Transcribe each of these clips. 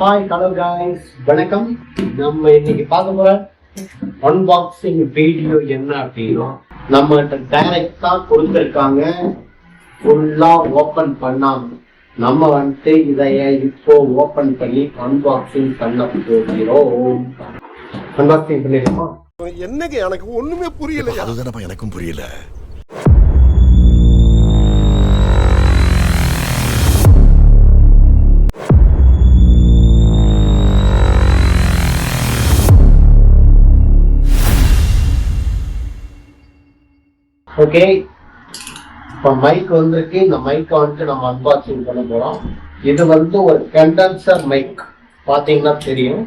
Hi hello guys வணக்கம். நம்ம இன்னைக்கு பார்க்க போற அன்பாக்சிங் வீடியோ என்ன அப்படின்னா நம்ம டைரக்டா கொடுத்துருக்காங்க. ஃபுல்லா ஓபன் பண்ணாம. நம்ம வந்துட்டு இதைய இப்போ ஓபன் பண்ணி அன்பாக்சிங் பண்ண போகிறோம். அன்பாக்சிங் பண்ணிருக்கோம் என்னங்க எனக்கு ஒண்ணுமே புரியலையா? அதுதானப்பா எனக்கும் புரியல. ஓகே இப்போ மைக் வந்திருக்கு. இந்த மைக்கை வந்துட்டு நம்ம அன்பாக்சிங் பண்ண போறோம். இது வந்து ஒரு கண்டன்சர் மைக் பாத்தீங்கன்னா தெரியும்.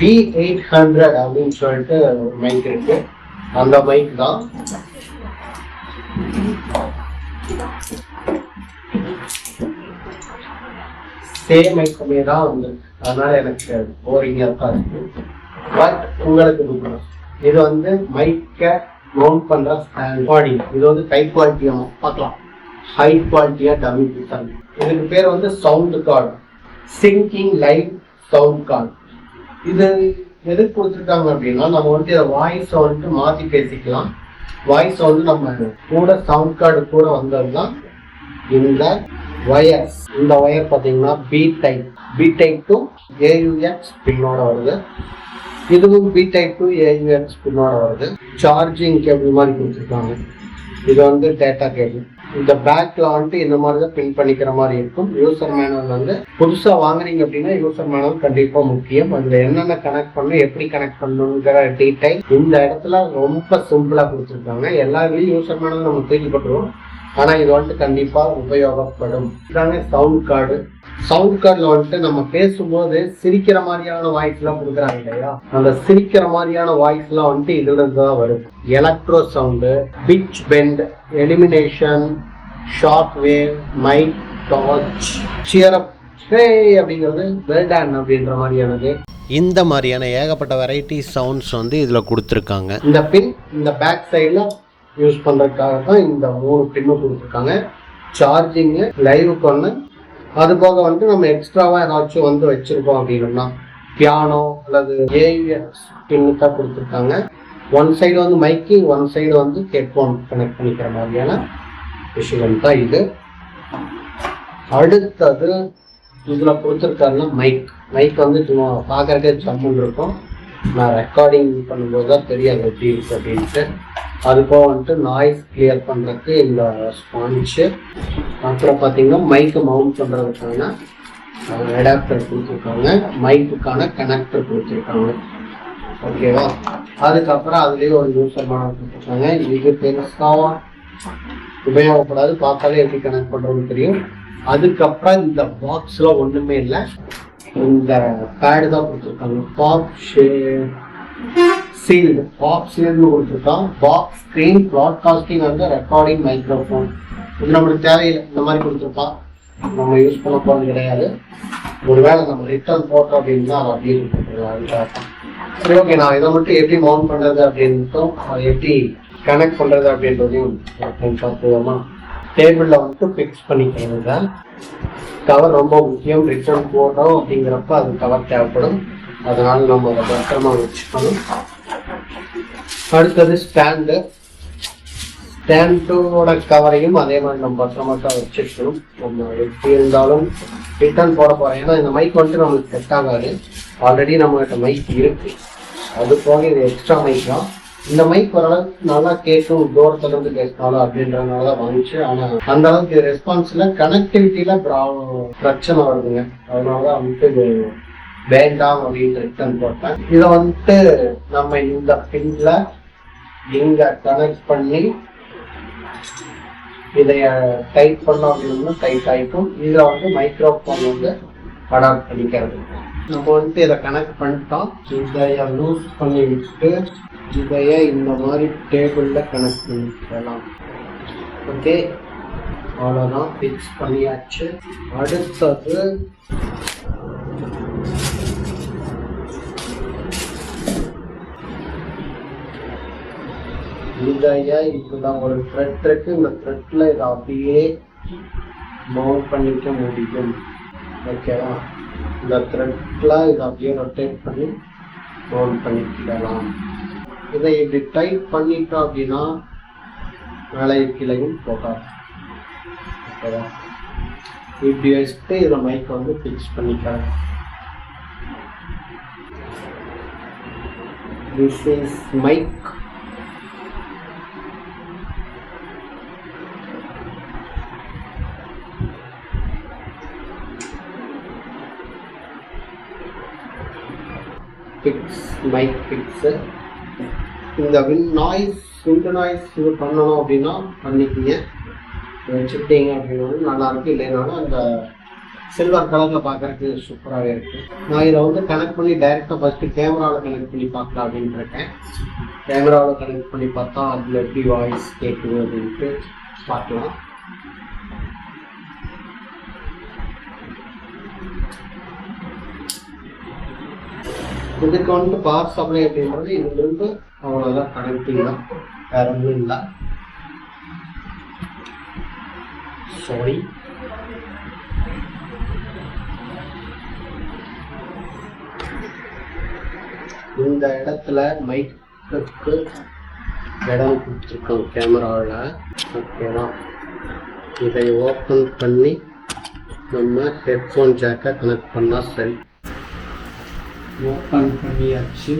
பி எயிட் ஹண்ட்ரட் அப்படின்னு சொல்லிட்டு ஒரு மைக் இருக்கு. அந்த மைக் தான். சேம் மைக்குமே தான் வந்து அதனால எனக்கு போரிங்கா தான் இருக்கு. பட் உங்களுக்கு இது வந்து மைக்கை மவுண்ட் பண்ற பாடி இது வந்து ஹை குவாலிட்டியா பார்க்கலாம். ஹை குவாலிட்டியா டம்மி பீஸாங்க இதுக்கு பேர் வந்து sound card singing live sound card இது எதுக்கு கொடுத்துருக்காங்க அப்படின்னா நம்ம வந்து இதை வாய்ஸ் வந்துட்டு மாத்தி பேசிக்கலாம். வாய்ஸ் வந்து நம்ம கூட சவுண்ட் கார்டு கூட வந்ததுதான் இந்த ஒயர்ஸ் இந்த ஒயர் பார்த்தீங்கன்னா B type B type to AUX பின்னோட வருது. இதுவும் பி டைப் டூ ஏஎன்ஸ் பின்னோட வருது. சார்ஜிங் கேபிள் மாதிரி கொடுத்துருக்காங்க. இது வந்து டேட்டா கேபிள் இந்த பேக்ல வந்துட்டு இந்த மாதிரி தான் பின் பண்ணிக்கிற மாதிரி இருக்கும். யூசர் மேனுவல் வந்து புதுசாக வாங்குறீங்க அப்படின்னா யூசர் மேனுவல் கண்டிப்பாக முக்கியம். அதில் என்னென்ன கனெக்ட் பண்ணணும் எப்படி கனெக்ட் பண்ணணுங்கிற டீடைல் இந்த இடத்துல ரொம்ப சிம்பிளாக கொடுத்துருக்காங்க. எல்லாருலயும் யூசர் மேனுவல் நம்ம கேள்விப்பட்டுருவோம் ஆனா இது வந்துட்டு கண்டிப்பா உபயோகப்படும். இதாங்க சவுண்ட் கார்டு சவுண்ட் கார்டில் வந்துட்டு நம்ம பேசும்போது சிரிக்கிற மாதிரியான வாய்ஸ் எல்லாம் கொடுக்குறாங்க இல்லையா? அந்த சிரிக்கிற மாதிரியான வாய்ஸ் எல்லாம் வந்துட்டு இதுல இருந்து தான் வரும். Electro sound pitch bend elimination short wave mic torch cheer up ஹே அப்படிங்கிறது வெல்டான் அப்படின்ற மாதிரியானது. இந்த மாதிரியான ஏகப்பட்ட வெரைட்டி சவுண்ட்ஸ் வந்து இதில் கொடுத்துருக்காங்க. இந்த பின் இந்த பேக் சைடில் யூஸ் பண்ணுறதுக்காக தான் இந்த மூணு பின்னு கொடுத்துருக்காங்க. சார்ஜிங்கு லைவுக்கு ஒன்று அது போக வந்து நம்ம எக்ஸ்ட்ராவாக ஏதாச்சும் வந்து வச்சுருக்கோம் அப்படின்னா பியானோ அல்லது ஏவிஎஸ் பின்னு தான் கொடுத்துருக்காங்க. ஒன் சைடு வந்து மைக்கு ஒன் சைடு வந்து ஹெட்ஃபோன் கனெக்ட் பண்ணிக்கிற மாதிரியான விஷயம் தான் இது. அடுத்தது இதில் கொடுத்துருக்காருன்னா மைக் மைக் வந்து சும்மா பார்க்கறதே சம்மன் இருக்கும். நான் ரெக்கார்டிங் பண்ணும்போது தான் தெரியாது எப்படி இருக்கு அப்படின்ட்டு. அதுக்காக வந்துட்டு நாய்ஸ் கிளியர் பண்ணுறதுக்கு இந்த ஸ்பான்ச்சு அப்புறம் பார்த்தீங்கன்னா மைக்கு மவுண்ட் பண்ணுறதுக்கான அடாப்டர் கொடுத்துருக்காங்க. மைக்குக்கான கனெக்டர் கொடுத்துருக்காங்க. ஓகேவா அதுக்கப்புறம் அதுலேயே ஒரு யூசர் மாடல் கொடுத்துருக்காங்க. இது பெருசாக உபயோகப்படாது. பார்த்தாலே எப்படி கனெக்ட் பண்ணுறதுன்னு தெரியும். அதுக்கப்புறம் இந்த பாக்ஸில் ஒன்றுமே இல்லை. இந்த பேடு தான் கொடுத்துருக்காங்க. பாப் சீல்டு பாப் சீல்டு கொடுத்துருக்கான் பாப் ஸ்க்ரீன் ப்ராட்காஸ்டிங் வந்து ரெக்கார்டிங் மைக்ரோஃபோன் இது நம்மளுக்கு தேவையில்லை. இந்த மாதிரி கொடுத்துருப்பான் நம்ம யூஸ் பண்ண போகிறது கிடையாது. ஒருவேளை நம்ம ரிட்டர்ன் போட்டோம் அப்படின்னா அது அப்படியே கொடுத்துருக்காங்க சரி ஓகே நான் இதை மட்டும் எப்படி மவுண்ட் பண்ணுறது அப்படின்ட்டும் எப்படி கனெக்ட் பண்ணுறது அப்படின்றதையும் பார்த்துக்கோமா டேபிளில் வந்துட்டு ஃபிக்ஸ் பண்ணிக்கிறது தான் கவர் ரொம்ப முக்கியம். ரிட்டர்ன் போடுறோம் அப்படிங்கிறப்ப அது கவர் தேவைப்படும். அதனால் நம்ம அதை பத்திரமா வச்சுக்கணும். அடுத்தது ஸ்டாண்டு ஸ்டாண்டோட கவரையும் அதே மாதிரி நம்ம பத்திரமா தான் வச்சிருக்கணும் நம்ம எப்படி இருந்தாலும் ரிட்டர்ன் போட போகிறோம் ஏன்னா இந்த மைக் வந்துட்டு நம்மளுக்கு செட் ஆகாது. ஆல்ரெடி நம்மகிட்ட மைக் இருக்கு. அது போக இது எக்ஸ்ட்ரா மைக் தான். இந்த மைக் ஓரளவுக்கு நல்லா கேட்கும் தூரத்துல இருந்து கேட்கணும் அப்படின்றதுனால தான் வந்துச்சு ஆனா அந்த அளவுக்கு ரெஸ்பான்ஸ்ல கனெக்டிவிட்டியில பிரச்சனை வருதுங்க. அதனாலதான் வந்துட்டு வேண்டாம் அப்படின்னு ரிட்டர்ன் போட்டேன். இதை வந்துட்டு நம்ம இந்த பின்ல இங்க கனெக்ட் பண்ணி இதைய டைட் பண்ணோம் அப்படின்னா டைட் ஆயிக்கும். இதுல வந்து மைக்ரோஃபோன் வந்து அடாப்ட் பண்ணிக்கிறது. நம்ம வந்துட்டு இதை கனெக்ட் பண்ணிட்டோம். இதை லூஸ் பண்ணி விட்டு இதைய இந்த மாதிரி டேபிளில் கனெக்ட் பண்ணிக்கலாம். ஓகே அவ்வளோதான் ஃபிக்ஸ் பண்ணியாச்சு. அடுத்தது இதைய இதுதான் ஒரு த்ரெட் இருக்கு. இந்த த்ரெட்டில் இதை அப்படியே மவுண்ட் பண்ணிக்க முடியும். ஓகேவா இந்த த்ரெட்டில் இதை அப்படியே ரொட்டேட் பண்ணி மவுண்ட் பண்ணிக்கிடலாம் இதை இப்படி டைட் பண்ணிட்டோம் அப்படின்னா மேலே கீழையும் போகாது. ஓகேவா இப்படி வச்சுட்டு இதில் மைக்கை வந்து ஃபிக்ஸ் பண்ணிக்கலாம். This is mic fix mic fixer. இந்த வின் நாய்ஸ் விண்ட் நாய்ஸ் இது பண்ணணும் அப்படின்னா பண்ணிக்கிங்க. வச்சுக்கிட்டீங்க அப்படின்னா நல்லா இருக்கு. இல்லைனாலும் அந்த சில்வர் கலரில் பார்க்கறதுக்கு சூப்பராகவே இருக்கு. நான் இதை வந்து கனெக்ட் பண்ணி டைரெக்டாக ஃபஸ்ட்டு கேமராவில் கனெக்ட் பண்ணி பார்க்கலாம் அப்படின்னு இருக்கேன். கேமராவில் கனெக்ட் பண்ணி பார்த்தா அதில் எப்படி வாய்ஸ் கேட்குது அப்படின்ட்டு பார்க்கலாம். இதுக்கு வந்துட்டு பவர் சப்ளை அப்படின்றது இதுலேருந்து அவ்வளோதான் கனெக்டிங் தான் வேற ஒன்றும் இல்லை. சாரி இந்த இடத்துல மைக்குக்கு இடம் கொடுத்துருக்கோம். கேமராவில் ஓகேவா இதை ஓப்பன் பண்ணி நம்ம ஹெட்ஃபோன் ஜாக்கை கனெக்ட் பண்ணால் சரி. ஓப்பன் பண்ணியாச்சு.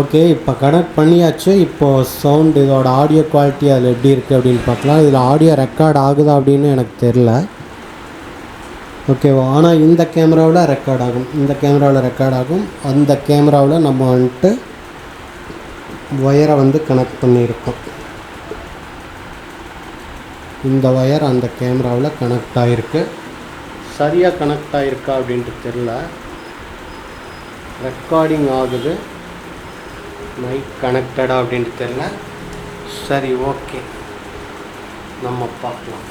ஓகே இப்போ கனெக்ட் பண்ணியாச்சு. இப்போது சவுண்ட் இதோட ஆடியோ குவாலிட்டி அதில் எப்படி இருக்குது அப்படின்னு பார்க்கலாம். இதில் ஆடியோ ரெக்கார்ட் ஆகுதா அப்படின்னு எனக்கு தெரில ஓகேவா ஆனால் இந்த கேமராவில் ரெக்கார்ட் ஆகும். இந்த கேமராவில் ரெக்கார்ட் ஆகும். அந்த கேமராவில் நம்ம வந்துட்டு ஒயரை வந்து கனெக்ட் பண்ணியிருக்கோம். இந்த ஒயர் அந்த கேமராவில் கனெக்ட் ஆகிருக்கு சரியாக கனெக்ட் ஆகிருக்கா அப்படின்ட்டு தெரில ரெக்கார்டிங் ஆகுது. மைக் கனெக்டடா அப்படின்ட்டு தெரில சரி ஓகே நம்ம பார்க்கலாம்.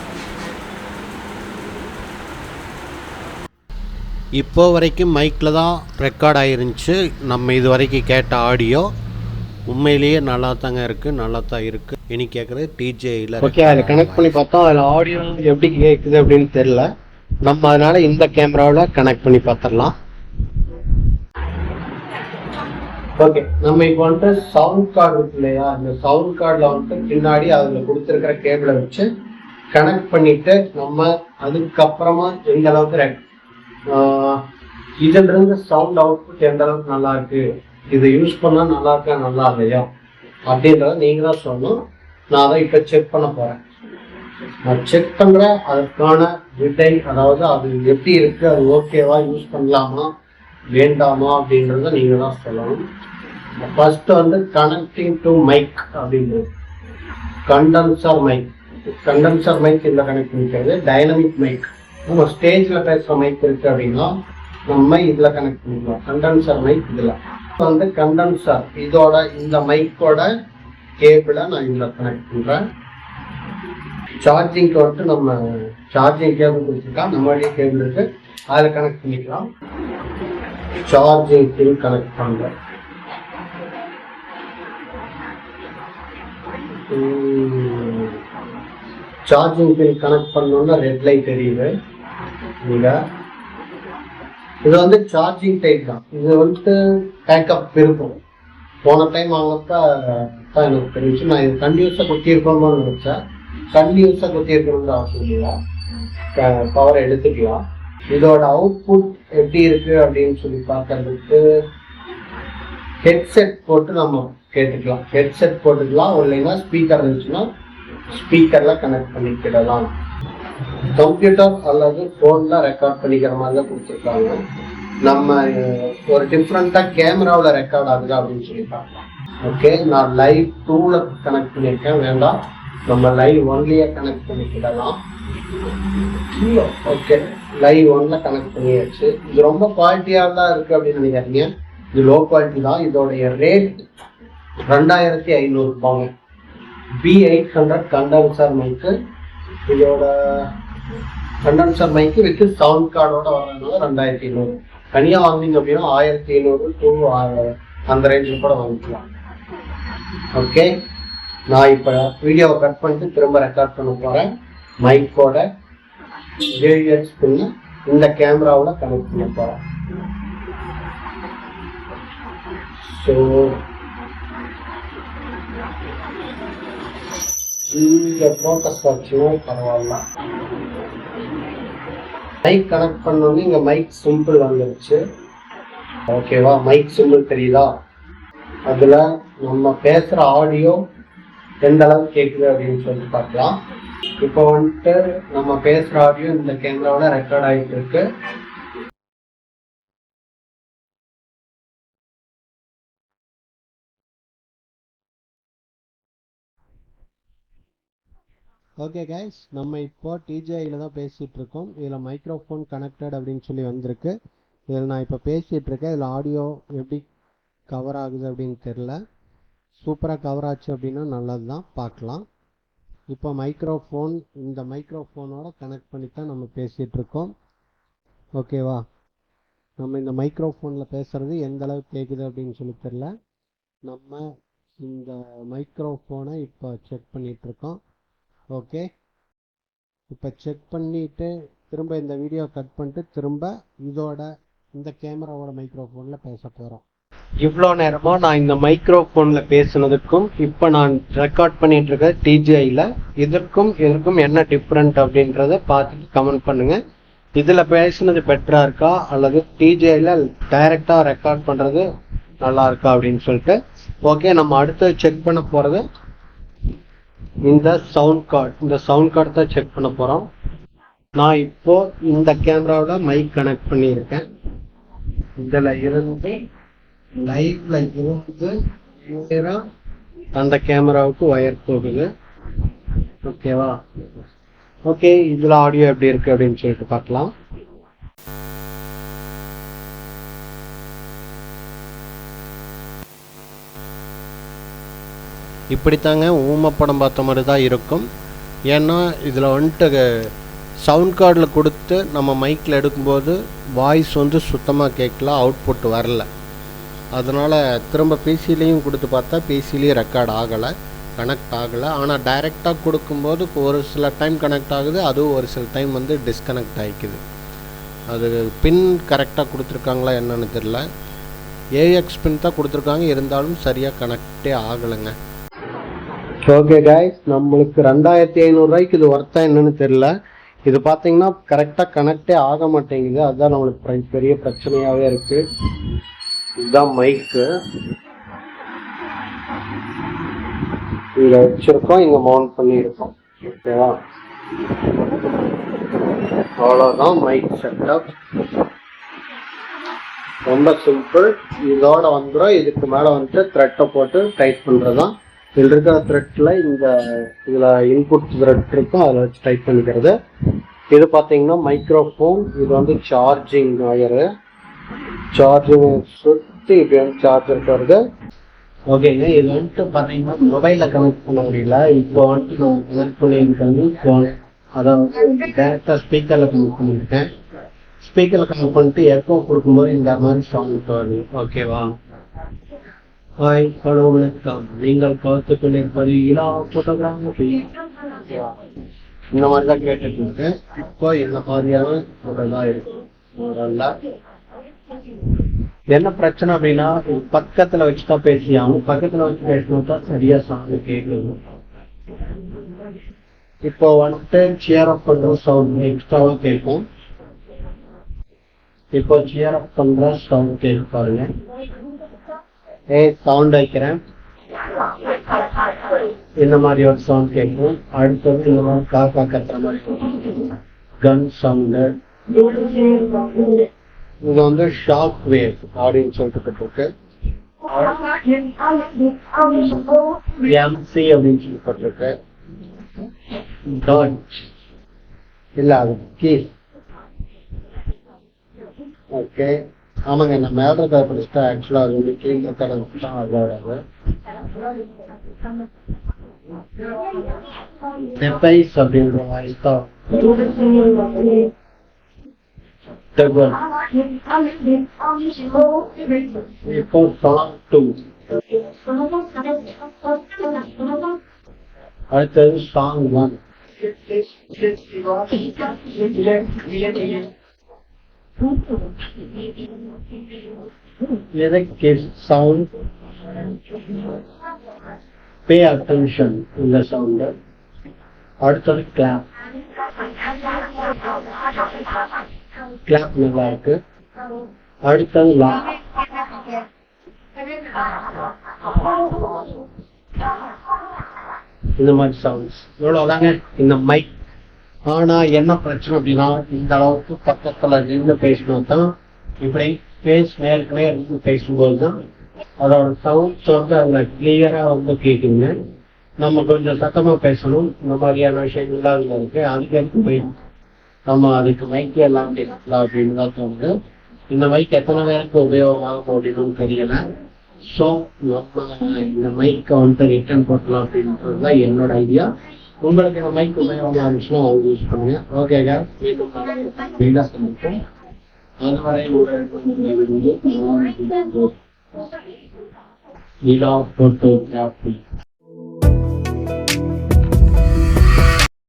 இப்போ வரைக்கும் மைக்கில் தான் ரெக்கார்ட் ஆகிருந்துச்சு நம்ம இது வரைக்கும் கேட்ட ஆடியோ உண்மையிலேயே நல்லா தாங்க இருக்குது நல்லா தான் இருக்குது இனி கேட்குறது டிஜேயில் ஓகே அதில் கனெக்ட் பண்ணி பார்த்தோம் அதில் ஆடியோ எப்படி கேட்குது அப்படின்னு தெரில நம்ம அதனால இந்த கேமராவில் கனெக்ட் பண்ணி பார்த்துடலாம். ஓகே நம்ம இப்போ வந்துட்டு சவுண்ட் கார்டு இருக்கு இல்லையா? இந்த சவுண்ட் கார்டில் வந்துட்டு பின்னாடி அதில் கொடுத்துருக்கிற கேபிளை வச்சு கனெக்ட் பண்ணிட்டு நம்ம அதுக்கப்புறமா எந்த அளவுக்கு ரெக் இதுல இருந்து சவுண்ட் அவுட்புட் எந்த அளவுக்கு நல்லா இருக்கு? இதை யூஸ் பண்ணா நல்லா இருக்கா நல்லா இல்லையா? அப்படின்றத நீங்க தான் சொல்லணும். நான் அதை இப்போ செக் பண்ண போறேன். செக் பண்ணுறேன் அதுக்கான விடை அதாவது அது எப்படி இருக்கு அது ஓகேவா யூஸ் பண்ணலாமா வேண்டாமா அப்படின்றத நீங்கள் தான் சொல்லணும் ஃபர்ஸ்ட் வந்து கனெக்டிங் டு மைக் அப்படின்றது. கண்டன்சர் மைக் கண்டன்சர் மைக் இந்த கனெக்ட் பண்ணிக்கிறது? டைனமிக் மைக் நம்ம ஸ்டேஜில் பேசுற மைக் இருக்கு அப்படின்னா நம்ம இதில் கனெக்ட் பண்ணிக்கலாம். கண்டன்சர் மைக் இதில். வந்து கண்டன்சர் இதோட இந்த மைக்கோட கேபிளை நான் இதில் கனெக்ட் பண்ணுறேன் சார்ஜிங்க்கு வந்துட்டு நம்ம சார்ஜிங் கேபிள் கொடுத்துருக்கோம் நம்மளுடைய கேபிள் இருக்கு அதில் கனெக்ட் பண்ணிக்கலாம். சார்ஜிங் கேபிள் கனெக்ட் பண்றேன் சார்ஜிங் பின் கனெக்ட் பண்ணோம்னா ரெட் லைட் தெரியுது. இங்க. இது வந்து சார்ஜிங் டைப் தான். இது வந்துட்டு பேக்கப் இருக்கும் போன டைம் வாங்கப்ப தான் எனக்கு தெரிஞ்சு நான் இது கண்டினியூஸாக குத்தியிருக்கணும்னு நினைச்சேன். கண்டினியூஸாக குத்தியிருக்கணும்னு அவசியம் இல்லை பவர் எடுத்துக்கலாம் இதோட அவுட்புட் எப்படி இருக்கு அப்படின்னு சொல்லி பார்க்கறதுக்கு ஹெட்செட் போட்டு நம்ம கேட்டுக்கலாம். ஹெட்செட் போட்டுக்கலாம். இல்லைன்னா ஸ்பீக்கர் இருந்துச்சுன்னா ஸ்பீக்கரில் கனெக்ட் பண்ணிக்கிடலாம். கம்ப்யூட்டர் அல்லது ஃபோனில் ரெக்கார்ட் பண்ணிக்கிற மாதிரி தான் கொடுத்துருக்காங்க. நம்ம ஒரு டிஃப்ரெண்ட்டாக கேமராவில் ரெக்கார்ட் ஆகுது அப்படின்னு சொல்லி பார்க்கலாம். ஓகே நான் லைவ் டூவில் கனெக்ட் பண்ணியிருக்கேன். வேண்டாம். நம்ம லைவ் ஒன்லயே கனெக்ட் பண்ணிக்கிடலாம் ஓகே லைவ் ஒன்ல கனெக்ட் பண்ணியாச்சு. இது ரொம்ப குவாலிட்டியாக தான் இருக்கு அப்படின்னு நினைக்காதீங்க. இது லோ குவாலிட்டி தான். இதோடைய ரேட் ரெண்டாயிரத்தி ஐநூறு ரூபாங்க. B eight hundred condenser mic இதோட கண்டென்சர் மைக்கு வித் சவுண்ட் கார்டோட வர்றதுனால ரெண்டாயிரத்தி ஐநூறு. தனியாக வாங்கினீங்க அப்படின்னா ஆயிரத்தி ஐநூறு டூ அந்த ரேஞ்சில் கூட வாங்கிக்கலாம். ஓகே நான் இப்போ வீடியோவை கட் பண்ணிட்டு திரும்ப ரெக்கார்ட் பண்ண போகிறேன் மைக்கோட ஜேஎஸ் பின்னு இந்த கேமராவோட கனெக்ட் பண்ண போகிறேன் ஸோ இங்க ஃபோக்கஸ் வச்சுன்னா பரவாயில்ல. மைக் கனெக்ட் பண்ணோன்னே இங்க மைக் சிம்பிள் வந்துருச்சு. ஓகேவா மைக் சிம்பிள் தெரியுதா? அதுல நம்ம பேசுற ஆடியோ எந்த அளவுக்கு கேட்குது அப்படின்னு சொல்லி பார்க்கலாம். இப்போ வந்துட்டு நம்ம பேசுற ஆடியோ இந்த கேமராவில் ரெக்கார்ட் ஆகிட்டு இருக்கு. ஓகே கைஸ் நம்ம இப்போ டிஜேயில் தான் பேசிகிட்டு இருக்கோம். இதில் மைக்ரோஃபோன் கனெக்டட் அப்படின்னு சொல்லி வந்திருக்கு. இதில் நான் இப்போ பேசிகிட்டு இருக்கேன். இதில் ஆடியோ எப்படி கவர் ஆகுது அப்படின்னு தெரில சூப்பராக கவர் ஆச்சு அப்படின்னா நல்லது தான் பார்க்கலாம். இப்போ மைக்ரோஃபோன் இந்த மைக்ரோஃபோனோட கனெக்ட் பண்ணி தான் நம்ம பேசிகிட்ருக்கோம் ஓகேவா நம்ம இந்த மைக்ரோஃபோனில் பேசுகிறது எந்த அளவு கேட்குது அப்படின்னு சொல்லி தெரில நம்ம இந்த மைக்ரோஃபோனை இப்போ செக் பண்ணிகிட்ருக்கோம் ஓகே இப்போ செக் பண்ணிவிட்டு திரும்ப இந்த வீடியோ கட் பண்ணிட்டு திரும்ப இதோட இந்த கேமராவோட மைக்ரோஃபோனில் பேச போகிறோம் இவ்வளோ நேரமா நான் இந்த மைக்ரோஃபோன்ல பேசுனதுக்கும் இப்போ நான் ரெக்கார்ட் பண்ணிட்டு இருக்க டிஜிஐல இதற்கும் இதற்கும் என்ன டிஃப்ரெண்ட் அப்படின்றத பார்த்துட்டு கமெண்ட் பண்ணுங்க. இதுல பேசுனது பெட்டரா இருக்கா? அல்லது டிஜிஐல டைரக்டா ரெக்கார்ட் பண்றது நல்லா இருக்கா அப்படின்னு சொல்லிட்டு. ஓகே நம்ம அடுத்து செக் பண்ண போறது இந்த சவுண்ட் கார்டு இந்த சவுண்ட் கார்டு தான் செக் பண்ண போறோம். நான் இப்போ இந்த கேமராவில் மைக் கனெக்ட் பண்ணியிருக்கேன். இதில் இருந்து லைவ்ல இருந்து நேரா அந்த கேமராவுக்கு ஒயர் போகுது. ஓகேவா ஓகே இதுல ஆடியோ எப்படி இருக்கு அப்படின்னு சொல்லிட்டு பார்க்கலாம். இப்படித்தாங்க ஊமை படம் பார்த்த மாதிரி தான் இருக்கும். ஏன்னா இதில் வந்துட்டு சவுண்ட் கார்டில் கொடுத்து நம்ம மைக்கில் எடுக்கும்போது வாய்ஸ் வந்து சுத்தமாக கேட்கல அவுட்புட் வரல. அதனால் திரும்ப பிசிலையும் கொடுத்து பார்த்தா பிசிலையும் ரெக்கார்ட் ஆகலை கனெக்ட் ஆகலை. ஆனால் டைரெக்டாக கொடுக்கும்போது இப்போ ஒரு சில டைம் கனெக்ட் ஆகுது அதுவும் ஒரு சில டைம் வந்து டிஸ்கனெக்ட் ஆகிக்குது அது பின் கரெக்டாக கொடுத்துருக்காங்களா என்னன்னு தெரில ஏஎக்ஸ் பின் தான் கொடுத்துருக்காங்க இருந்தாலும் சரியாக கனெக்டே ஆகலைங்க. ஓகே கைஸ் நம்மளுக்கு ரெண்டாயிரத்தி ஐநூறுரூவாய்க்கு இது ஒர்த்தா என்னன்னு தெரில இது பார்த்தீங்கன்னா கரெக்டாக கனெக்டே ஆக மாட்டேங்குது. அதுதான் நம்மளுக்கு பெரிய பிரச்சனையாகவே இருக்குது இதுதான் மைக்கு இங்க வச்சிருக்கோம் இங்க மவுண்ட் பண்ணியிருக்கோம். ஓகேவா அவ்வளோதான் மைக் செட்டப் ரொம்ப சிம்பிள் இதோட வந்துடும் இதுக்கு மேலே வந்துட்டு த்ரெட்டை போட்டு டைப் பண்ணுறது தான் இதில் இருக்கிற த்ரெட்டில் இந்த இதில் இன்புட் த்ரெட் இருக்கும் அதில் வச்சு டைப் பண்ணிக்கிறது. இது பார்த்தீங்கன்னா மைக்ரோஃபோன் இது வந்து சார்ஜிங் ஒயரு சார்ஜிங் சுற்றி சார்ஜர் வருது ஓகேங்க இது வந்துட்டு பார்த்தீங்கன்னா மொபைலில் கனெக்ட் பண்ண முடியல இப்போ வந்துட்டு நான் கனெக்ட் பண்ணியிருக்கேன் இப்போ அதாவது டேரெக்டாக ஸ்பீக்கரில் கனெக்ட் பண்ணியிருக்கேன் ஸ்பீக்கரில் கனெக்ட் பண்ணிட்டு எக்கோ கொடுக்கும்போது இந்த மாதிரி சவுண்ட் வருது ஓகேவா ஹாய் ஹலோ வணக்கம் நீங்கள் பார்த்து கொண்டிருப்பது இலா போட்டோகிராஃபி இந்த மாதிரி தான் கேட்டுட்டு இருக்கேன் இப்போ இந்த மாதிரியான ஒரு இதா இருக்கு முதல்ல என்ன பிரச்சனை அப்படின்னா பக்கத்துல வச்சுதான் பேசியாகும் பக்கத்துல வச்சு பேசணும் தான் சரியா சாங் கேட்குது இப்போ வந்துட்டு சியர் அப் பண்ற சவுண்ட் எக்ஸ்ட்ராவா கேட்கும் இப்போ சியர் அப் பண்ற சவுண்ட் கேட்க பாருங்க. ஏ சவுண்ட் வைக்கிறேன். இந்த மாதிரி ஒரு சவுண்ட் கேட்கும் அடுத்தது இந்த மாதிரி காக்கா கத்துற மாதிரி. கன் சவுண்டு இது வந்து ஷாக் வேவ் அப்படின்னு சொல்லிட்டு இருக்கு எம்சி அப்படின்னு சொல்லி போட்டிருக்கு டாட் இல்ல அது கீழ் ஓகே ஆமாங்க நான் மேல இருக்கிறத படிச்சுட்டா ஆக்சுவலா அது வந்து கீழ் இருக்கிறது தான் அது அதோட டெபைஸ் அப்படின்ற மாதிரி தான். Seven. Report Salam 2. tell Song 1. Lyric gives sound. Pay attention to the sounder. Arthur clap. Clap நல்லா இருக்கு அடுத்தது லா இந்த மாதிரி சவுண்ட்ஸ் இவ்வளவுதாங்க இந்த மைக் ஆனா என்ன பிரச்சனை அப்படின்னா இந்த அளவுக்கு பக்கத்துல நின்று பேசினா தான் இப்படி பேஸ் நேருக்கு இருந்து பேசும்போது தான் அதோட சவுண்ட்ஸ் வந்து அதுல கிளியரா வந்து கேட்குங்க நம்ம கொஞ்சம் சத்தமா பேசணும். இந்த மாதிரியான விஷயங்கள்லாம் அதுல இருக்கு. அதுக்கு எடுத்து போயிடும் நம்ம அதுக்கு மைக் எல்லாம் இருக்கலாம் அப்படின்னு தான் தோணுது. இந்த மைக் எத்தனை பேருக்கு உபயோகமாகும் அப்படின்னு தெரியல. ஸோ நம்ம இந்த மைக்கை வந்து ரிட்டர்ன் போட்டலாம் அப்படின்றது தான் என்னோட ஐடியா உங்களுக்கு இந்த மைக் உபயோகமாக இருந்துச்சுன்னா அவங்க யூஸ் பண்ணுங்க. ஓகேங்க மீண்டும் வீடாக அதுவரை உங்களுக்கு நிலா போட்டோகிராஃபி.